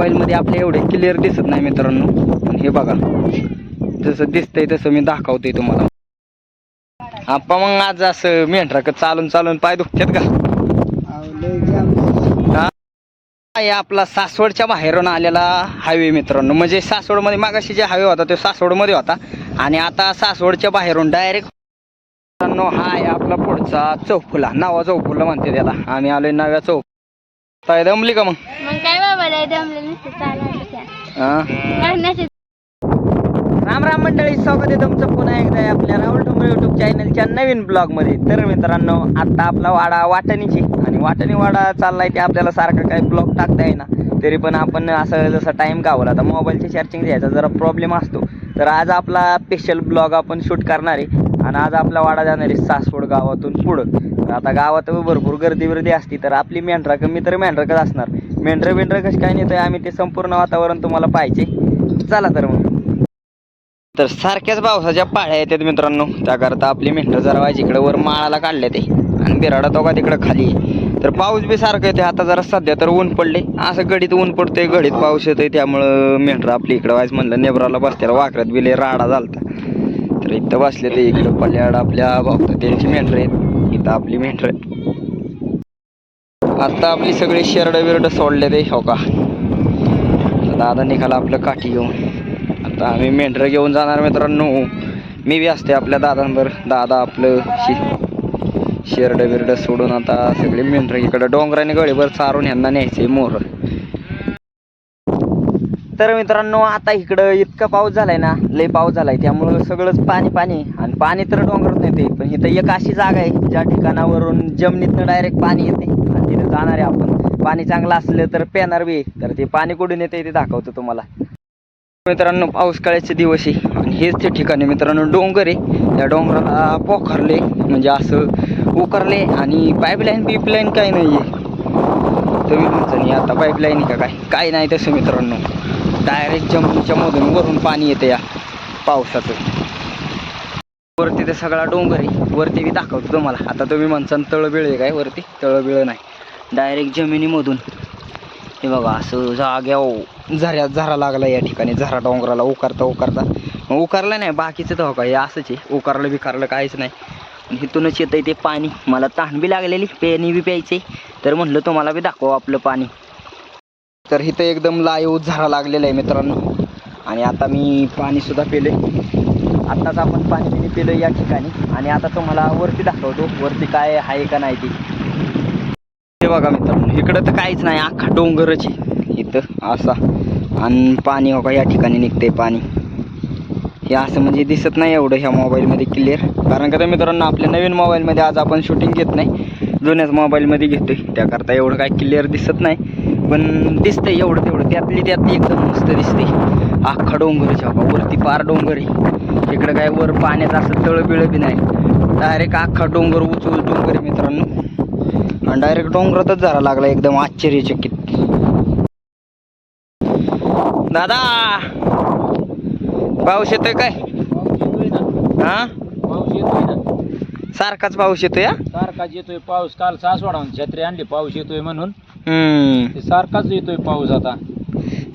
मोबाईलमध्ये आपल्या एवढे क्लिअर दिसत नाही मित्रांनो. पण हे बघा. जसं दिसतंय तसं मी दाखवतोय तुम्हाला. आप्पा मग आज असं मेंढराक चालून चालून पाय दुखतात का? आपला सासवडच्या बाहेरून आलेला हायवे मित्रांनो. म्हणजे सासवडमध्ये मागाशी जे हायवे होता तो सासवडमध्ये होता. आणि आता सासवडच्या बाहेरून डायरेक्ट मित्रांनो हा आहे आपला पुढचा चौफुला. नावा चौफुला म्हणते त्याला. आम्ही आलोय नव्या चौक दमली का मग? राम राम मंडळी स्वागत आहे तुमचं पुन्हा एकदा आपल्या राहुल डोंगर युट्यूब चॅनलच्या नवीन ब्लॉगमध्ये. तर मित्रांनो आता आपला वाडा वाटणीची आणि वाटणी वाडा चाललाय ते आपल्याला सारखं काही ब्लॉग टाकता येईना. तरी पण आपण असं जसं टाइम गावला आता मोबाईलचे चार्जिंग द्यायचा जरा प्रॉब्लेम असतो. तर आज आपला स्पेशल ब्लॉग आपण शूट करणार आहे. आणि आज आपला वाडा जाणार आहे सासवड गावातून पुढं. तर आता गावात भरपूर गर्दी वर्दी असती तर आपली मेंढरा कमी तर मेंढराकच असणार. मेंढरं बिंढरं कशी काय नेतोय? आम्ही ते संपूर्ण वातावरण तुम्हाला पाहिजे चला तर मग. तर सारख्याच पावसाच्या पाळ्या येतात मित्रांनो. त्याकरता आपली मेंढर जरा व्हायची इकडे वर माळाला काढले ते. आणि बिराडा तो का तिकडे खाली आहे. तर पाऊस बी सारखं येते आता जरा सध्या तर ऊन पडले. असं घडीत ऊन पडतंय घडीत पाऊस येतोय. त्यामुळं मेंढर आपली इकडं व्हायचं म्हणलं नेबराला बसत्याला वाकरत बिले राडा झालता. तर इथं बसले ते इकडं पल्याड आपल्या भाऊ त्यांची मेंढर आहेत. इथं आपली मेंढर आहेत. आता आपली सगळी शेरडं बिरड सोडले ते हो का? दादा निघाला आपलं काठी घेऊन. आता आम्ही मेंढरं घेऊन जाणार मित्रांनो. मी बी असते आपल्या दादांवर. दादा आपलं शि शेरडं बिरडं सोडून आता सगळे मेंढरं इकडं डोंगराने गळीभर चारून ह्यांना न्यायचे मोर. तर मित्रांनो आता इकडं इतका पाऊस झालाय ना लय पाऊस झालाय. त्यामुळं सगळंच पाणी पाणी. आणि पाणी तर डोंगरात नाही ते पण इथं एक अशी जागा आहे ज्या ठिकाणावरून जमिनीतनं डायरेक्ट पाणी येते जाणार आहे आपण. पाणी चांगलं असलं तर पेणार बी. आहे. तर ते पाणी कुठून येते ते दाखवतो तुम्हाला. मित्रांनो पाऊस दिवस आहे आणि हेच ते ठिकाण आहे मित्रांनो डोंगर आहे. त्या डोंगराला पोखरले म्हणजे असं उकरले आणि पाईपलाईन बिपलाईन काही नाही आहे तुम्ही तुमचं नाही आता पाईपलाईन आहे का काय? काय नाही तसं मित्रांनो. डायरेक्ट जमिनीच्या मधून वरून पाणी येते या पावसाचं. वरती ते सगळा डोंगर आहे. वरती मी दाखवतो तुम्हाला. आता तुम्ही म्हणसान तळबिळ आहे काय वरती? तळबिळ नाही. डायरेक्ट जमिनीमधून. हे बघा असं जाग्या झऱ्यात झरा लागला या ठिकाणी. झरा डोंगराला उकारता उकारता. उकारलं नाही बाकीचं तर हो का हे असंच आहे. उकारलं बिकारलं काहीच नाही. आणि इथूनच आहे ते पाणी. मला तहान बी लागलेली पेनी बी प्यायचे. तर म्हणलं तुम्हाला बी दाखव आपलं पाणी. तर इथं एकदम लाईव झरा लागलेला आहे मित्रांनो. आणि आता मी पाणीसुद्धा पेले आत्ताच आपण पाणी पिणी पिलं या ठिकाणी. आणि आता तुम्हाला वरती दाखवतो. वरती काय आहे का नाही ती. हे बघा मित्रांनो इकडं तर काहीच नाही अख्खा डोंगरच आहे. इथं असा आणि पाणी हो या ठिकाणी निघते पाणी. हे असं म्हणजे दिसत नाही एवढं ह्या मोबाईलमध्ये क्लिअर कारण का तर मित्रांनो आपल्या नवीन मोबाईलमध्ये आज आपण शूटिंग घेत नाही. जुन्याच मोबाईलमध्ये घेतोय. त्याकरता एवढं काय क्लिअर दिसत नाही. पण दिसतंय एवढं तेवढं. त्यातली त्यातली एकदम मस्त दिसते अख्खा डोंगरच बाबा. वरती पार डोंगर आहे. इकडं काय वर पाण्याचं असं तळबिळ बी नाही. डायरेक्ट अख्खा डोंगर उचल डोंगर आहे मित्रांनो. आणि डायरेक्ट डोंगरातच झाला लागला एकदम आश्चर्यचकित. दादा! पाऊस येतोय काय? हा? पाऊस येतोय ना. सारखाच पाऊस येतोय हा? सारखाच येतोय पाऊस. काल सासवडाहून छत्री आणली पाऊस येतोय म्हणून. हम्म. ते सारखाच येतोय पाऊस आता.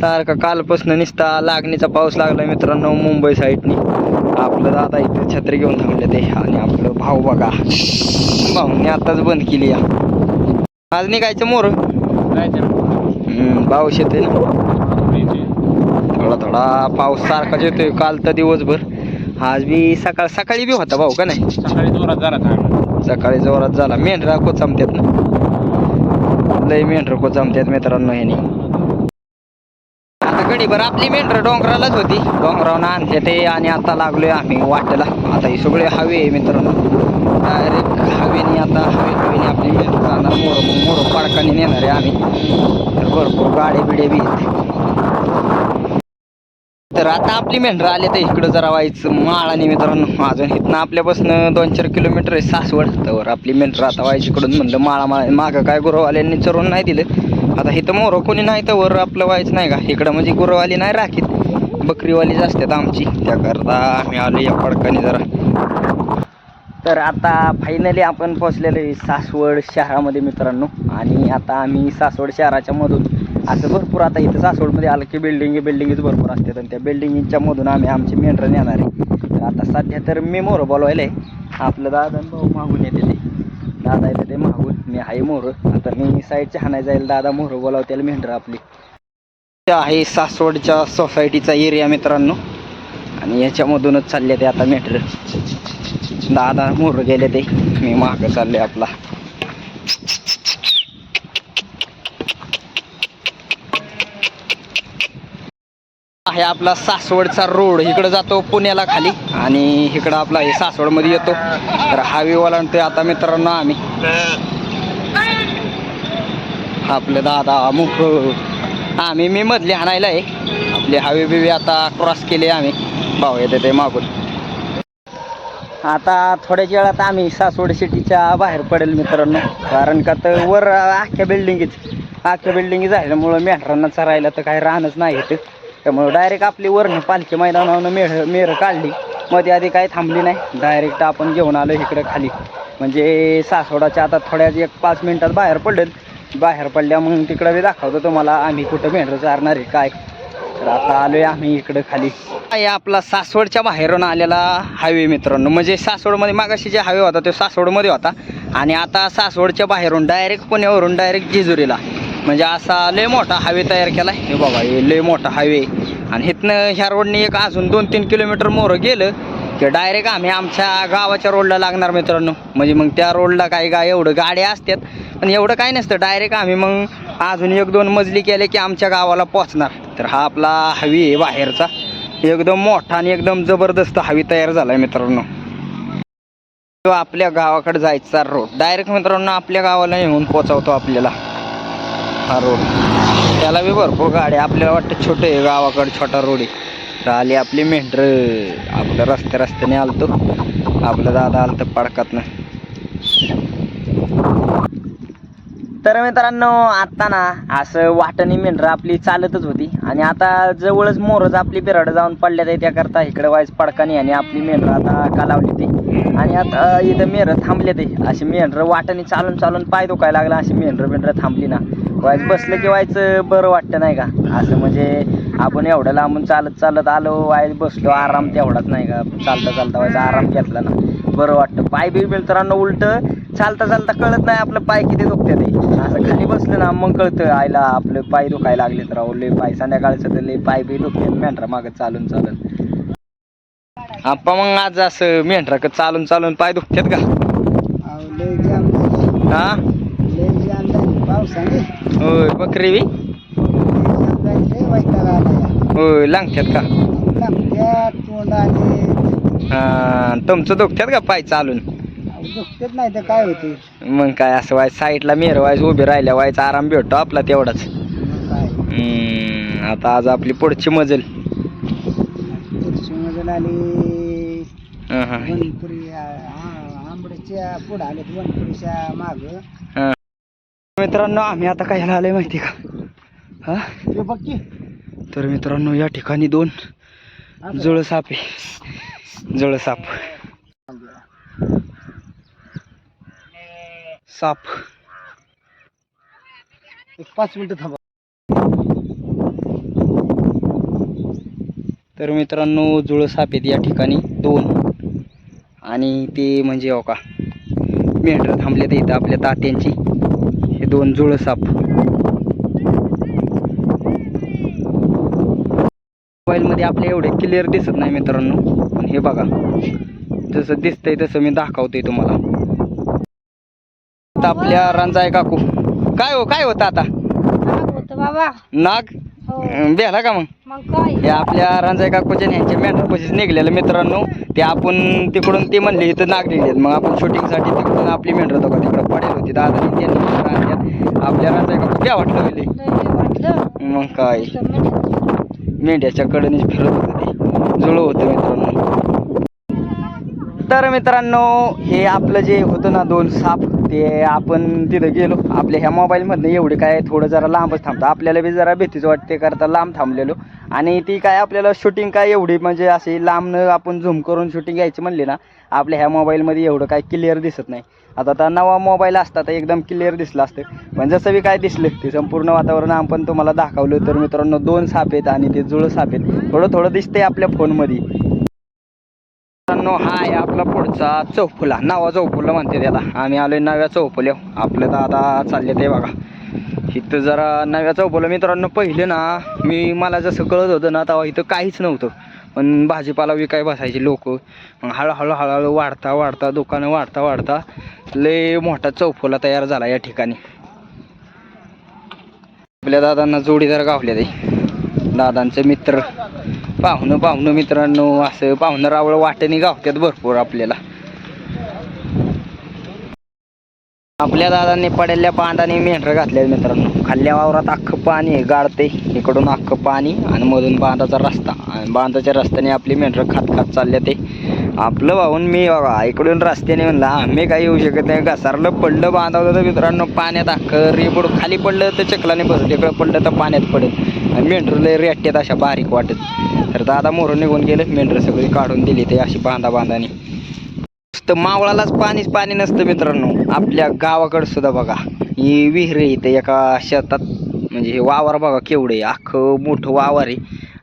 सारखा कालपासून निसता लागणीचा पाऊस लागलाय मित्रांनो मुंबई साईडनी आपलं दादा इथे छत्री घेऊन थांबले ते. आणि आपलं भाऊ बघा. भाऊने आताच बंद केली या. आज निघायचं मोर? पाऊस येते. थोडा थोडा पाऊस सारखाच येतोय. काल तर दिवसभर. आज बी सकाळ सकाळी बी होता भाऊ का नाही? सकाळी जोरात जरा थांब सकाळी जोरात झाला. मेंढरा कोचामत्यात ना लय मेंढर कोचामत्यात मित्रांनो ह्यानी. आता गडीभर आपली मेंढर डोंगरालाच होती. डोंगरावरून आणते ते आणि आता लागलोय आम्ही वाटेला. आता ही सगळे हवे आहे मित्रांनो. डायरेक्ट हवेने आता हवे हवेने आपली मेंढर जाणार. मोर मोर पाडकाने नेणार आहे आम्ही. भरपूर गाडे बिडे बी तर आता आपली मेंढरं आले तर इकडं जरा व्हायचं माळाने मित्रांनो अजून इथनं आपल्यापासून दोन चार किलोमीटर आहे सासवड. तर आपली मेंढरं आता व्हायची इकडून म्हणलं माळा माळा. मागं काय गुरववाल्यांनी चरून नाही दिलं. आता इथं मोरं कोणी नाही तर वर आपलं व्हायचं नाही का? इकडं म्हणजे गुरववाली नाही राखीत. बकरीवालीच असतात आमची. त्याकरता आम्ही आलो या पडकाने जरा. तर आता फायनली आपण पोहोचलेलो आहे सासवड शहरामध्ये मित्रांनो. आणि आता आम्ही सासवड शहराच्या मधून असं भरपूर आता इथं सासवडमध्ये आलं की बिल्डिंग बिल्डिंगच भरपूर असतात आणि त्या बिल्डिंगच्या मधून आम्ही आमची मेंढरं नेणार आहे. तर आता सध्या तर मी मोरं बोलवायला. आहे आपलं दादा आणि भाऊ मागून येते ते. दादा येते ते मागून. मी आहे मोरं. आता मी साईडच्या हाणाय जाईल. दादा मोरं बोलावतेल मेंढरं आपली. आहे सासवडच्या सोसायटीचा एरिया मित्रांनो. आणि याच्यामधूनच चालले ते आता मेटर दादा मोर गेले ते. मी मागं चालले आपला. आहे आपला सासवडचा रोड. इकडं जातो पुण्याला खाली आणि इकडं आपला हे सासवडमध्ये येतो. तर हायवेवाला ते आता मित्रांनो आम्ही. आपले दादा मुख आम्ही मी मधले आणायला आहे. आपले हावी बिवे आता क्रॉस केले आम्ही. भाऊ येते ते मागून. आता थोड्याच वेळात आम्ही सासवड सिटीच्या बाहेर पडेल मित्रांनो. कारण का तर वर अख्ख्या बिल्डिंगीच अख्ख्या बिल्डिंगी झाल्यामुळं मेंढरांना चरायला तर काही राहणंच नाही येतं त्यामुळं डायरेक्ट आपली वर्ण पालखी मैदानावरनं मेळ मेळ काढली. मध्ये आधी काही थांबली नाही. डायरेक्ट आपण घेऊन आलो इकडं खाली. म्हणजे सासवडाच्या आता थोड्याच एक पाच मिनिटात बाहेर पडेल. बाहेर पडल्या मग तिकडं मी दाखवतो तुम्हाला आम्ही कुठं मेंढरं चारणार आहे काय. तर आता आलोय आम्ही इकडं खाली. आहे आपला सासवडच्या बाहेरून आलेला हायवे मित्रांनो. म्हणजे सासवडमध्ये मागाशी जे हायवे होता तो सासवडमध्ये होता. आणि आता सासवडच्या बाहेरून डायरेक्ट पुण्यावरून डायरेक्ट जेजुरीला. म्हणजे असा लय मोठा हायवे तयार केला आहे हे बघा हे लय मोठा हायवे आणि इथनं ह्या रोडने एक अजून दोन तीन किलोमीटर मोरं गेलं की डायरेक्ट आम्ही आमच्या गावाच्या रोडला लागणार मित्रांनो. म्हणजे मग त्या रोडला काही गा एवढं गाड्या असतात पण एवढं काही नसतं. डायरेक्ट आम्ही मग अजून एक दोन मजली केले की आमच्या गावाला पोचणार तर हा आपला हवी आहे बाहेरचा. एकदम मोठा आणि एकदम जबरदस्त हवी तयार झाला आहे मित्रांनो. तो आपल्या गावाकडे जायचा रोड डायरेक्ट मित्रांनो आपल्या गावाला येऊन पोचवतो आपल्याला. हा रोड. त्याला बी भरपूर गाड्या आपल्याला वाटतं छोटे आहे गावाकडे छोटा रोड आहे. आली आपली मेंढर. आपलं रस्त्या रस्त्याने आलतो. आपलं दादा आलतं पडकातनं. तर मित्रांनो आता ना असं वाटणी मेंढरं आपली चालतच होती. आणि आता जवळच मोरच आपली बिराड जाऊन पडल्या ते त्याकरता इकडे वाईज पडकानी आणि आपली मेंढरं आता कालावली ते आणि आता इथं मेहरं थांबले ते अशी मेंढरं वाटणी चालून चालून पाय दुखायला लागला. अशी मेंढरं मेंढरं थांबली ना. वाईज बसलं की व्हायचं बरं वाटतं नाही का? असं म्हणजे आपण एवढं लांबून चालत चालत आलो वाईज बसलो आराम तेवढाच नाही का? चालता चालता व्हायचा आराम घेतला ना. बरं वाटतं. पाय बी मित्रांनो उलट चालता चालता कळत नाही आपलं पाय किती दुखते ते. असं खाली बसलं ना मग कळतं आईला आपलं पाय दुखायला लागले तर राहू लय पाय संध्याकाळचं तर लय पाय बी दुखते मेंढरा मागं चालून चालून. आप्पा मग आज असं मेंढरा चालून चालून पाय दुखतात का? हा? पावसाने होय बकरी बी? आला. होय लागतात का? हा तुमचं दुखतात का पाय चालून? अहो, दुखतेच नाही तर काय होते मग काय असं व्हायचं साईडला मेर व्हायचं उभे राहिल्या व्हायचं आराम भेटतो आपला तेवढाच. आता आज आपली पुढची मजल. मधून आली. हा, हा. वनपुरी आ- आंबड्याच्या पुढे आले वनपुरीच्या माग. मित्रांनो आम्ही आता काय आलोय माहिती का? हा? बघ की. तर मित्रांनो या ठिकाणी दोन जुळ साप आहे. जुळ साप. साप एक पाच मिनिटं थांबा. तर मित्रांनो जुळ साप आहेत या ठिकाणी दोन. आणि ते म्हणजे हो का मेंढरं थांबले ते इथं आपल्या तात्यांची. दोन जुळ साप. मोबाईलमध्ये आपल्या एवढे क्लिअर दिसत नाही मित्रांनो. पण हे बघा. जसं दिसतंय तसं मी दाखवतोय तुम्हाला. आता आपल्या रांजाय काकू. काय हो काय होतं आता? बाबा. नाग? हो. बेला का मग? मग काय? हे आपल्या रांजाय काकूच्या ह्यांच्या मेंढरपाशीच निघलेलं मित्रांनो. ते आपण तिकडून ते म्हणले इथं नाग निघलेत मग आपण शूटिंगसाठी तिकडून आपली मेंढर होतो का तिकडं पडेल होती. दादा त्यांनी मेंढरं आणल्यात. आपल्या रांजाय काकू क्या वाटलं होईल? लय वाटलं. मग काय? मिनिट. मेंढ्याच्या कडेनेच फिरत होतं ते. जुळं होतं मित्रांनो. तर मित्रांनो हे आपलं जे होतं ना दोन साप ते आपण तिथं गेलो. आपल्या ह्या मोबाईलमधनं एवढे काय थोडं जरा लांबच थांबतं. आपल्याला बी जरा भीतीच वाटते करता लांब थांबलेलो. आणि ती काय आपल्याला शूटिंग काय एवढी म्हणजे अशी लांबनं आपण झूम करून शूटिंग घ्यायची म्हणली ना आपल्या ह्या मोबाईलमध्ये एवढं काय क्लिअर दिसत नाही. आता आता नवा मोबाईल असता तर एकदम क्लिअर दिसलं असतं. पण जसं बी काय दिसलं ते संपूर्ण वातावरण आपण तुम्हाला दाखवलं. तर मित्रांनो दोन साप आहेत आणि ते जुळं साप आहेत. थोडं थोडं दिसतंय आपल्या फोनमध्ये मित्रांनो हा आहे आपला पुढचा चौफुला. नावा चौफुला म्हणते त्याला. आम्ही आलोय नव्या चौफुल्या आपलं दादा चालले ते बघा. इथं जरा नव्या चौफुला. मित्रांनो पहिले ना मी मला जसं कळत होतं ना तेव्हा इथं काहीच नव्हतं. पण भाजीपाला विकाय बसायचे लोक. मग हळूहळू हळूहळू वाढता वाढता दुकानं वाढता वाढता लय मोठा चौफुला तयार झाला या ठिकाणी. आपल्या दादांना जोडीदार गावल्या ते. दादांचे मित्र. पाहुणं पाहुणं मित्रांनो असं पाहुणं रावळ वाटणी गावत्यात भरपूर आपल्याला. आपल्या दादांनी पडलेल्या बांधाने मेंढरं घातल्या मित्रांनो. खाल्ल्या वावरात अख्खं पाणी आहे गाडते इकडून अख्खं पाणी आणि मधून बांधाचा रस्ता. आणि बांधाच्या रस्त्याने आपली मेंढरं खात खात चालल्या ते. आपलं वाहून मी बघा इकडून रस्त्याने म्हणलं आम्ही काही येऊ शकत नाही. घसारलं पडलं बांधावलं तर मित्रांनो पाण्यात अख्खं रेबड खाली पडलं तर चकलाने बसत इकडं पडलं तर पाण्यात पडेल. मेंढरं लय रेट्यात अशा बारीक वाटत. तर दादा मोरून निघून गेलं मेंढरं सगळी काढून दिली ते अशी बांधा बांधाने. नुसतं मावळालाच पाणीच पाणी नसतं मित्रांनो. आपल्या गावाकडं सुद्धा बघा ही विहीर आहे इथे एका शेतात म्हणजे हे वावर बघा केवढे आहे. अख्खं मोठं वावर आहे.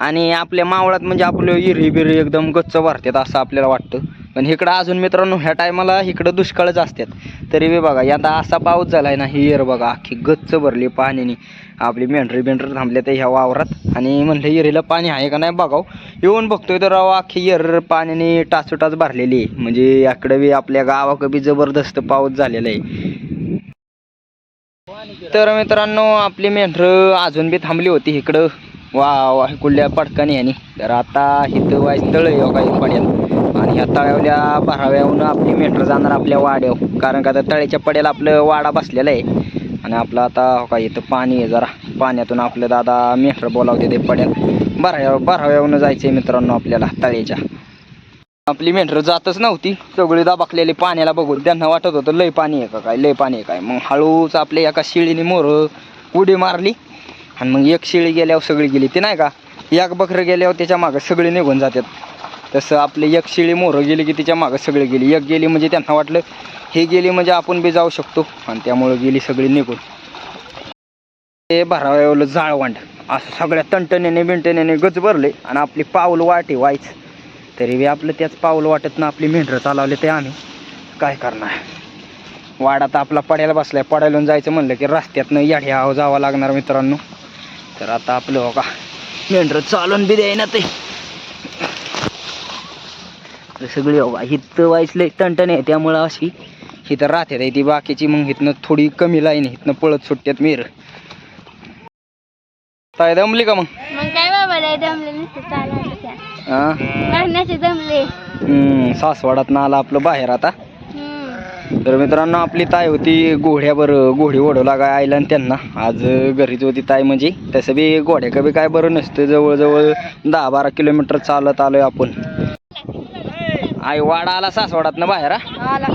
आणि आपल्या मावळात म्हणजे आपलं विहिरी बिरी एकदम गच्च भरतात असं आपल्याला वाटतं. पण इकडं अजून मित्रांनो ह्या टायमाला इकडं दुष्काळच असतात तरी बी बघा यंदा असा पाऊस झालाय ना ही इयर बघा अख्खी गच्च भरली पाण्याने. आपली मेंढरी बेंढरी थांबल्या तर ह्या वावरात. आणि म्हणलं इरीला पाणी आहे का नाही बघाव. येऊन बघतोय तर राव अख्खी इयर पाण्याने टाचोटाच भरलेली आहे. म्हणजे याकडे बी आपल्या गावाकडे बी जबरदस्त पाऊस झालेला आहे. तर मित्रांनो आपली मेंढरं अजून बी थांबली होती इकडं. वा वा कुठल्या पडकाने आणि तर आता हिथं वाईस तळ आहे हो, काही पड्यात या ह्या तळ्यावल्या भराव्याहून आपली मेंढरं जाणार आपल्या वाड्यावर. कारण का आता तळ्याच्या पड्याला आपलं वाडा बसलेला आहे. आणि आपलं आता हो का इथं पाणी आहे जरा. पाण्यातून आपलं दादा मेंढरं बोलावते ते पड्यात. भराव्या भराव्याहून जायचं आहे मित्रांनो आपल्याला तळ्याच्या. आपली मेंढरं जातच नव्हती. सगळी दाबाकलेली पाण्याला बघून त्यांना वाटत होतं लय पाणी आहे का काय लय पाणी आहे काय. मग हळूच आपल्या एका शिळीने मोर उडी मारली. आणि मग एक शिळी गेल्यावर सगळी गेली. ती नाही का एक बकरं गेल्यावर त्याच्या मागं सगळी निघून जातात. तसं आपली एक शिळी मोरं गेली की तिच्या मागं सगळे गेली. एक गेली म्हणजे त्यांना वाटलं हे गेली म्हणजे आपण बी जाऊ शकतो. आणि त्यामुळं गेली सगळी निघून. ते भरावलं जाळवांड. असं सगळ्या तंटण्याने बिंटण्याने गज भरले आणि आपली पाऊल वाटे व्हायच. तरी बी आपलं त्याच पाऊल वाटत ना आपली मेंढरं चालवले ते आम्ही. काय करणार? वाडा तर आपला पड्याला बसलाय. पड्याला जायचं म्हणलं की रस्त्यातनं याढ्या जावं लागणार मित्रांनो. तर आता आपलं हो का मेंढरं चालून बी द्याय ना ते. सगळी हिथं व्हायचलंय टणटण आहे त्यामुळं अशी इथं राहते. ती बाकीची मग इथनं थोडी कमी लाईन इथनं पळत सुटत्यात मेर. काय दमली का मग? काय बाबा लय दमले त्या. हा दमले? सासवाडात आला आपलं बाहेर आता. तर मित्रांनो आपली ताई होती घोड्यावर घोडी ओढवला काय आईला आणि त्यांना. आज घरीच होती ताई म्हणजे. तसं बी घोड्या कबी काय बरं नसतं. जवळजवळ दहा बारा किलोमीटर चालत आलोय आपण. आई वाडा आला सासवाडात ना बाहेर हा? आला.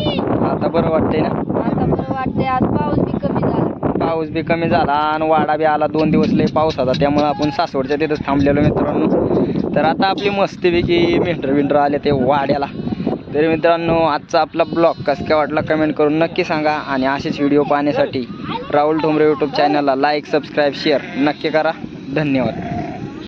आता बरं वाटतंय ना? आता बरं वाटतंय. आज पाऊस बी कमी झाला. पाऊस बी कमी झाला आणि वाडा बी आला. दोन दिवस लय पाऊस होता. त्यामुळे आपण सासवडच्या तिथंच थांबलेलो मित्रांनो. तर आता आपली मस्तीपैकी मेंढर विंढर आले ते वाड्याला. तरी मित्रांनो आजचा आपला ब्लॉग कसं काय वाटला कमेंट करून नक्की सांगा आणि असेच व्हिडिओ पाहण्यासाठी राहुल ठोंबरे यूट्यूब चॅनलला लाईक सबस्क्राईब शेअर नक्की करा. धन्यवाद.